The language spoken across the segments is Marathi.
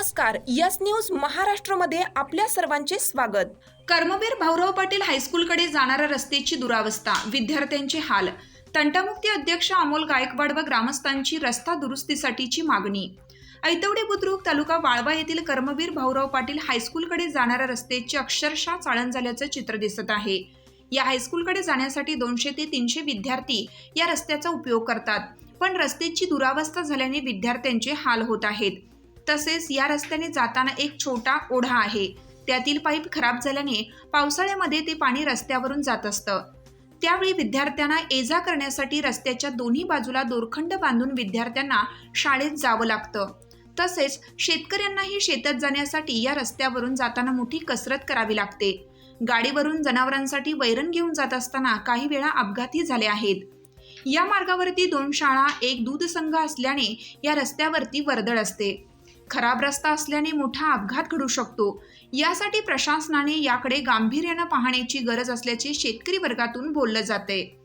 नमस्कार यस न्यूज महाराष्ट्रमध्ये आपल्या सर्वांचे स्वागत. कर्मवीर भाऊराव पाटील हायस्कूलकडे जाणाऱ्या रस्त्याची दुरावस्था विद्यार्थ्यांचे हाल. तंटामुक्ती अध्यक्ष अमोल गायकवाड व ग्रामस्थांची रस्ता दुरुस्तीसाठीची मागणी. ऐतवडे बुद्रुक तालुका वाळवा येथील कर्मवीर भाऊराव पाटील हायस्कूलकडे जाणाऱ्या रस्त्याची अक्षरशः चाळण झाल्याचं चित्र दिसत आहे. या हायस्कूलकडे जाण्यासाठी दोनशे ते तीनशे विद्यार्थी या रस्त्याचा उपयोग करतात. पण रस्त्याची दुरावस्था झाल्याने विद्यार्थ्यांचे हाल होत आहेत. तसेच या रस्त्याने जाताना एक छोटा ओढा आहे. त्यातील पाईप खराब झाल्याने पावसाळ्यामध्ये ते पाणी रस्त्यावरून जात असतं. त्यावेळी विद्यार्थ्यांना ये जा करण्यासाठी रस्त्याच्या दोन्ही बाजूला दोरखंड बांधून विद्यार्थ्यांना शाळेत जावं लागतं. तसेच शेतकऱ्यांनाही शेतात जाण्यासाठी या रस्त्यावरून जाताना मोठी कसरत करावी लागते. गाडीवरून जनावरांसाठी वैरण घेऊन जात असताना काही वेळा अपघातही झाले आहेत. या मार्गावरती दोन शाळा एक दूध संघ असल्याने या रस्त्यावरती वर्दळ असते. खराब रस्ता असल्याने मोठा अपघात घडू शकतो. यासाठी प्रशासनाने याकडे गांभीर्यानं पाहण्याची गरज असल्याचे शेतकरी वर्गातून बोललं जाते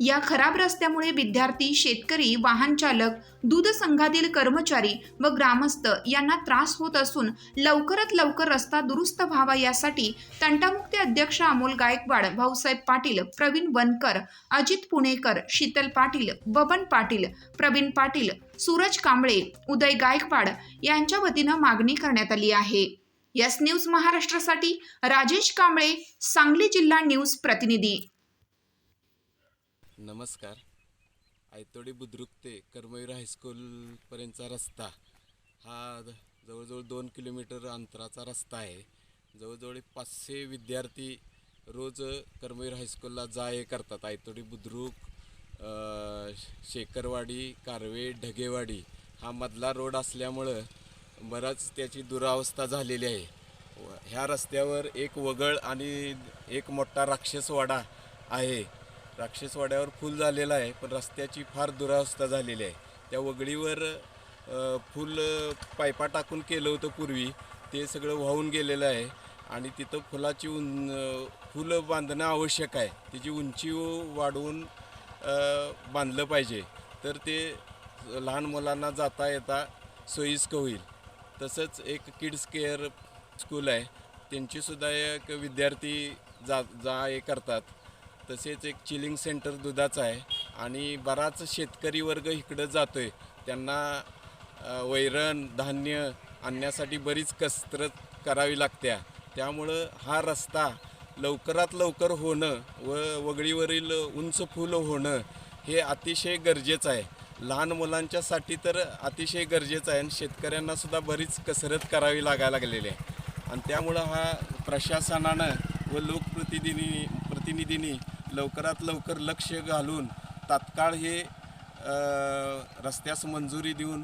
या खराब रस्त्यामुळे विद्यार्थी शेतकरी वाहन चालक दूध संघातील कर्मचारी व ग्रामस्थ यांना त्रास होत असून लवकरात लवकर रस्ता दुरुस्त व्हावा यासाठी तंटामुक्ती अध्यक्ष अमोल गायकवाड भाऊसाहेब पाटील प्रवीण वनकर अजित पुणेकर शीतल पाटील बबन पाटील प्रवीण पाटील सूरज कांबळे उदय गायकवाड यांच्या वतीनं मागणी करण्यात आली आहे. यस न्यूज महाराष्ट्रासाठी राजेश कांबळे सांगली जिल्हा न्यूज प्रतिनिधी. नमस्कार. आयतोडी बुद्रुक ते कर्मवीर हायस्कूलपर्यंतचा रस्ता. हा जवळजवळ दोन किलोमीटर अंतराचा रस्ता आहे. जवळजवळ पाचशे विद्यार्थी रोज कर्मवीर हायस्कूलला जा ये करतात. आयतोडी बुद्रुक शेकरवाडी शेखरवाडी कारवे ढगेवाडी हा मधला रोड असल्यामुळं बराच त्याची दुरावस्था झालेली आहे. व- ह्या रस्त्यावर एक वगळ आणि एक मोठा राक्षसवाडा आहे. राक्षसवाड्यावर फुल झालेला आहे पण रस्त्याची फार दुरावस्था झालेली आहे. त्या वगळीवर अ, फुल पायपा टाकून केलं होतं पूर्वी. ते सगळं वाहून गेलेलं आहे आणि तिथं फुलाची उं फुलं बांधणं आवश्यक आहे. त्याची उंची वाढवून बांधलं पाहिजे. तर ते लहान मुलांना जाता येता सोयीस्कर होईल. तसंच एक किड्स केअर स्कूल आहे. त्यांचीसुद्धा एक विद्यार्थी जा जा हे करतात. तसेच एक चिलिंग सेंटर दुधाचं आहे. आणि बराच शेतकरी वर्ग इकडं जातो आहे त्यांना वैरण धान्य आणण्यासाठी बरीच कसरत करावी लागत्या. त्यामुळं हा रस्ता लवकरात लवकर होणं व वगळीवरील उंच फुलं होणं हे अतिशय गरजेचं आहे. लहान मुलांच्यासाठी तर अतिशय गरजेचं आहे आणि शेतकऱ्यांनासुद्धा बरीच कसरत करावी लागायला लागलेली आहे. आणि त्यामुळं हा प्रशासनानं व लोकप्रतिनिधी प्रतिनिधींनी लवकरात लवकर लक्ष घालून तात्काळ हे रस्त्यास मंजुरी देऊन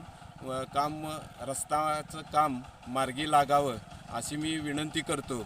काम रस्त्याचं काम मार्गी लागावं अशी मी विनंती करतो.